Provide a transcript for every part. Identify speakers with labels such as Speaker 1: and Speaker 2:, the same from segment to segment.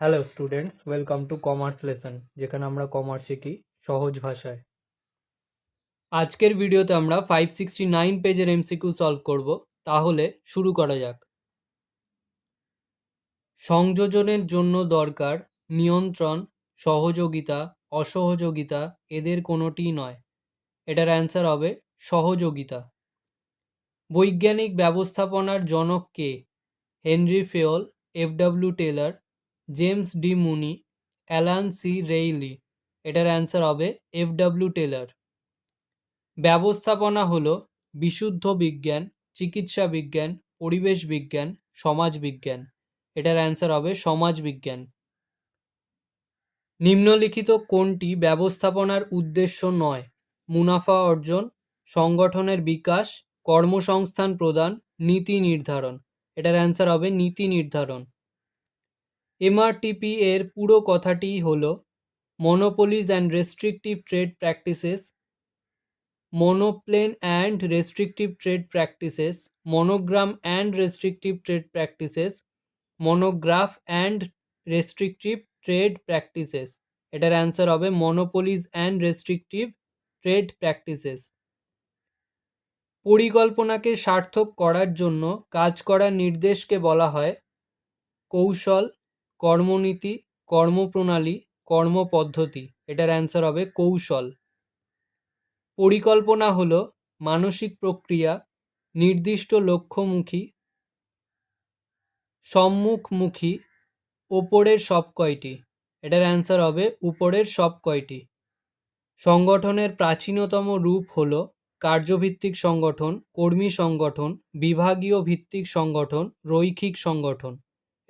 Speaker 1: Hello students welcome to commerce lesson যেখানে আমরা commerce শিখি সহজ ভাষায়। আজকের ভিডিওতে আমরা ফাইভ সিক্সটি নাইন পেজের এমসিকিউ সলভ করব। তাহলে শুরু করা যাক। সংযোজনের জন্য দরকার নিয়ন্ত্রণ, সহযোগিতা, অসহযোগিতা এদের কোনোটিই নয়। এটার অ্যান্সার হবে সহযোগিতা। বৈজ্ঞানিক ব্যবস্থাপনার জনক কে? Henri Fayol F W Taylor James D Mooney, Alan C Reiley, এটার অ্যান্সার হবে এফ ডাব্লিউ টেলার ব্যবস্থাপনা হলো বিশুদ্ধ বিজ্ঞান, চিকিৎসা বিজ্ঞান, পরিবেশ বিজ্ঞান, সমাজ বিজ্ঞান, এটার অ্যান্সার হবে সমাজ বিজ্ঞান। নিম্নলিখিত কোনটি ব্যবস্থাপনার উদ্দেশ্য নয়? মুনাফা অর্জন, সংগঠনের বিকাশ, কর্মসংস্থান প্রদান, নীতি নির্ধারণ, এটার অ্যান্সার হবে নীতি নির্ধারণ। এমআরটিপি এর পুরো কথাটি হল monopolies and restrictive trade practices monoplane and restrictive trade practices monogram and restrictive trade practices monograph and restrictive trade practices এটার অ্যান্সার হবে monopolies and restrictive trade practices পরিকল্পনাকে সার্থক করার জন্য কাজ করার নির্দেশকে বলা হয় কৌশল কর্মনীতি, কর্মপ্রণালী, কর্মপদ্ধতি, এটার অ্যান্সার হবে কৌশল। পরিকল্পনা হলো মানসিক প্রক্রিয়া, নির্দিষ্ট লক্ষ্যমুখী, সম্মুখমুখী, ওপরের সব কয়টি, এটার অ্যান্সার হবে উপরের সব কয়টি। সংগঠনের প্রাচীনতম রূপ হল কার্যভিত্তিক সংগঠন, কর্মী সংগঠন, বিভাগীয় ভিত্তিক সংগঠন, রৈখিক সংগঠন।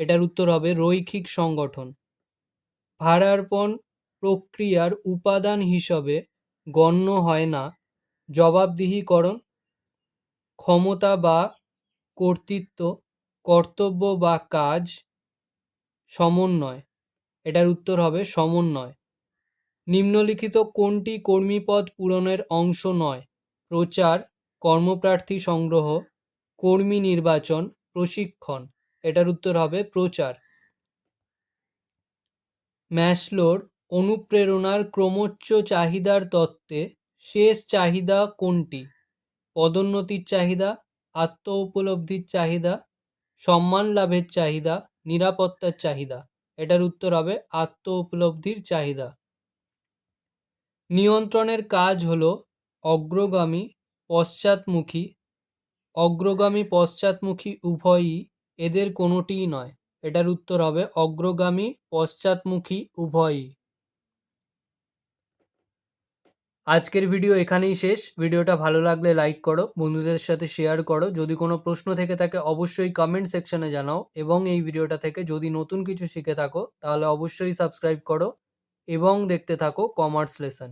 Speaker 1: এটার উত্তর হবে রৈখিক সংগঠন। ভারার্পণ প্রক্রিয়ার উপাদান হিসাবে গণ্য হয় না। জবাবদিহিকরণ, ক্ষমতা বা কর্তৃত্ব, কর্তব্য বা কাজ, সমন্বয়। এটার উত্তর হবে সমন্বয়। নিম্নলিখিত কোনটি কর্মীপদ পূরণের অংশ নয়? প্রচার, কর্মপ্রার্থী সংগ্রহ, কর্মী নির্বাচন, প্রশিক্ষণ। এটার উত্তর হবে প্রচার। ম্যাসলোর অনুপ্রেরণার ক্রমোচ্চ চাহিদার তত্ত্বে শেষ চাহিদা কোনটি? পদোন্নতির চাহিদা আত্ম উপলব্ধির চাহিদা, সম্মান লাভের চাহিদা, নিরাপত্তার চাহিদা। এটার উত্তর হবে আত্ম উপলব্ধির চাহিদা। নিয়ন্ত্রণের কাজ হলো অগ্রগামী পশ্চাৎমুখী অগ্রগামী পশ্চাৎমুখী উভয়ই এদের কোনোটিই নয়। এটার উত্তর হবে অগ্রগামী, পশ্চাৎমুখী, উভয়ই। আজকের ভিডিও এখানেই শেষ। ভিডিওটা ভালো লাগলে লাইক করো, বন্ধুদের সাথে শেয়ার করো। যদি কোনো প্রশ্ন থেকে থাকে, অবশ্যই কমেন্ট সেকশনে জানাও। এবং এই ভিডিওটা থেকে যদি নতুন কিছু শিখে থাকো, তাহলে অবশ্যই সাবস্ক্রাইব করো। এবং দেখতে থাকো কমার্স লেসন